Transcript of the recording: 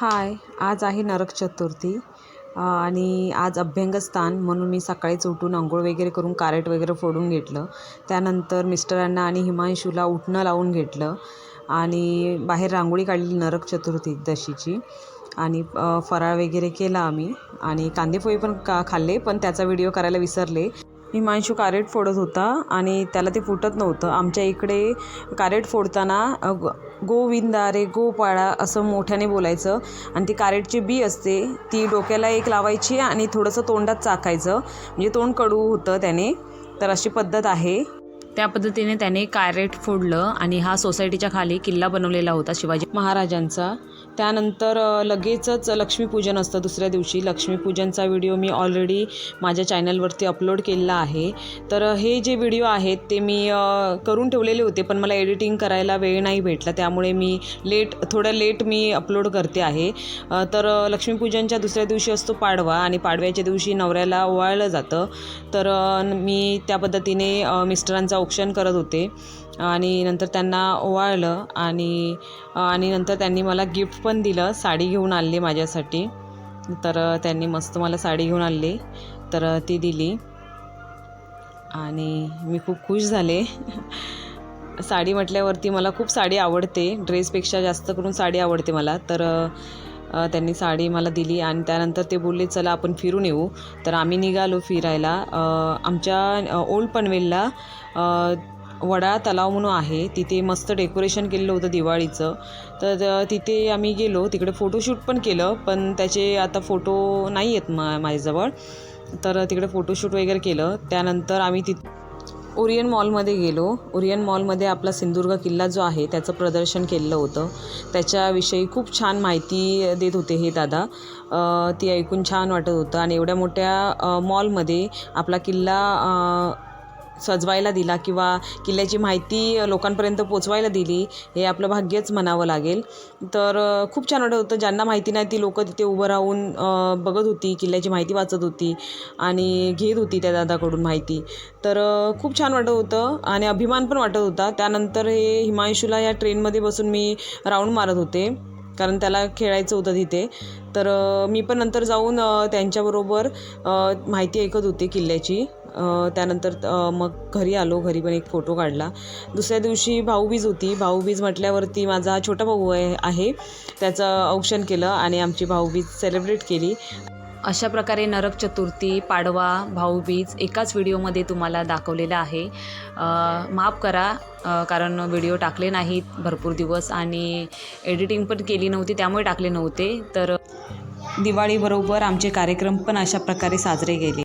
हाय आज आहे नरक चतुर्थी. आणि आज अभ्यंगस्थान म्हणून मी सकाळीच उठून आंघोळ वगैरे करून कारेट वगैरे फोडून घेतलं. त्यानंतर मिस्टरांना आणि हिमांशूला उठणं लावून घेतलं. आणि बाहेर रांगोळी काढली नरक चतुर्थी दशीची. आणि फराळ वगैरे केला आम्ही. आणि कांदेपोहे पण का खाल्ले पण त्याचा व्हिडिओ करायला विसरले. हिमांशू कारेट फोडत होता आणि त्याला ते फुटत नव्हतं. आमच्या इकडे कारेट फोडताना ग गोविंदा रे गोपाळा असं मोठ्याने बोलायचं आणि ती कारेटची बी असते ती डोक्याला एक लावायची आणि थोडंसं तोंडात चाकायचं म्हणजे तोंड कडू होतं त्याने. तर अशी पद्धत आहे. त्या पद्धतीने त्याने कारेट फोडलं आणि हा सोसायटीच्या खाली किल्ला बनवलेला होता शिवाजी महाराजांचा. त्यानंतर लगेचच लक्ष्मीपूजन असतं दुसऱ्या दिवशी. लक्ष्मीपूजनचा व्हिडिओ मी ऑलरेडी माझ्या चॅनलवरती अपलोड केलेला आहे. तर हे जे व्हिडिओ आहेत ते मी करून ठेवलेले होते पण मला एडिटिंग करायला वेळ नाही भेटला. त्यामुळे मी लेट थोडं लेट मी अपलोड करते आहे. तर लक्ष्मीपूजनच्या दुसऱ्या दिवशी असतो पाडवा आणि पाडव्याच्या दिवशी नवऱ्याला ओवाळलं जातं. तर मी त्या पद्धतीने मिस्टरांचं औक्षण करत होते आणि नंतर त्यांना ओवाळलं आणि आणि नंतर त्यांनी मला गिफ्ट पण दिलं साडी घेऊन आणली माझ्यासाठी. तर त्यांनी मस्त मला साडी घेऊन आणली. तर ती दिली. आणि मी खूप खुश झाले. साडी म्हटल्यावरती मला खूप साडी आवडते. ड्रेसपेक्षा जास्त करून साडी आवडते मला. तर त्यांनी साडी मला दिली आणि त्यानंतर ते बोलले चला आपण फिरून येऊ. तर आम्ही निघालो फिरायला. आमच्या ओल्ड पनवेलला वडाळा वडा तलाव म्हणून आहे. तिथे मस्त डेकोरेशन केलेलं होतं दिवाळीचं. तर तिथे आम्ही गेलो. तिकडे फोटोशूट पण केलं पण त्याचे आता फोटो नाही आहेत मा माझ्याजवळ. तर तिकडे फोटोशूट वगैरे केलं. त्यानंतर आम्ही तिथे ओरियन मॉलमध्ये गेलो. ओरियन मॉलमध्ये आपला सिंधुदुर्ग किल्ला जो आहे त्याचं प्रदर्शन केलेलं होतं. त्याच्याविषयी खूप छान माहिती देत होते हे दादा. ती ऐकून छान वाटत होतं. आणि एवढ्या मोठ्या मॉलमध्ये आपला किल्ला सजवायला दिला किंवा किल्ल्याची माहिती लोकांपर्यंत पोचवायला दिली हे आपलं भाग्यच म्हणावं लागेल. तर खूप छान वाटत होतं. ज्यांना माहिती नाही ती लोकं तिथे उभं राहून बघत होती किल्ल्याची माहिती वाचत होती आणि घेत होती त्या दादाकडून माहिती. तर खूप छान वाटत होतं आणि अभिमान पण वाटत होता. त्यानंतर हे हिमांशूला या ट्रेनमध्ये बसून मी राऊंड मारत होते कारण त्याला खेळायचं होतं तिथे. तर मी पण नंतर जाऊन त्यांच्याबरोबर माहिती ऐकत होते किल्ल्याची. त्यानंतर मग घरी आलो. घरी पण एक फोटो काढला. दुसऱ्या दिवशी भाऊबीज होती. भाऊबीज म्हटल्यावरती माझा छोटा भाऊ आहे त्याचं औक्षण केलं आणि आमची भाऊबीज सेलिब्रेट केली. अशा प्रकारे नरक चतुर्थी पाडवा भाऊबीज एकाच व्हिडिओमध्ये तुम्हाला दाखवलेलं आहे. माफ करा कारण व्हिडिओ टाकले नाहीत भरपूर दिवस आणि एडिटिंग पण केली नव्हती त्यामुळे टाकले नव्हते. तर दिवाळीबरोबर आमचे कार्यक्रम पण अशा प्रकारे साजरे गेले.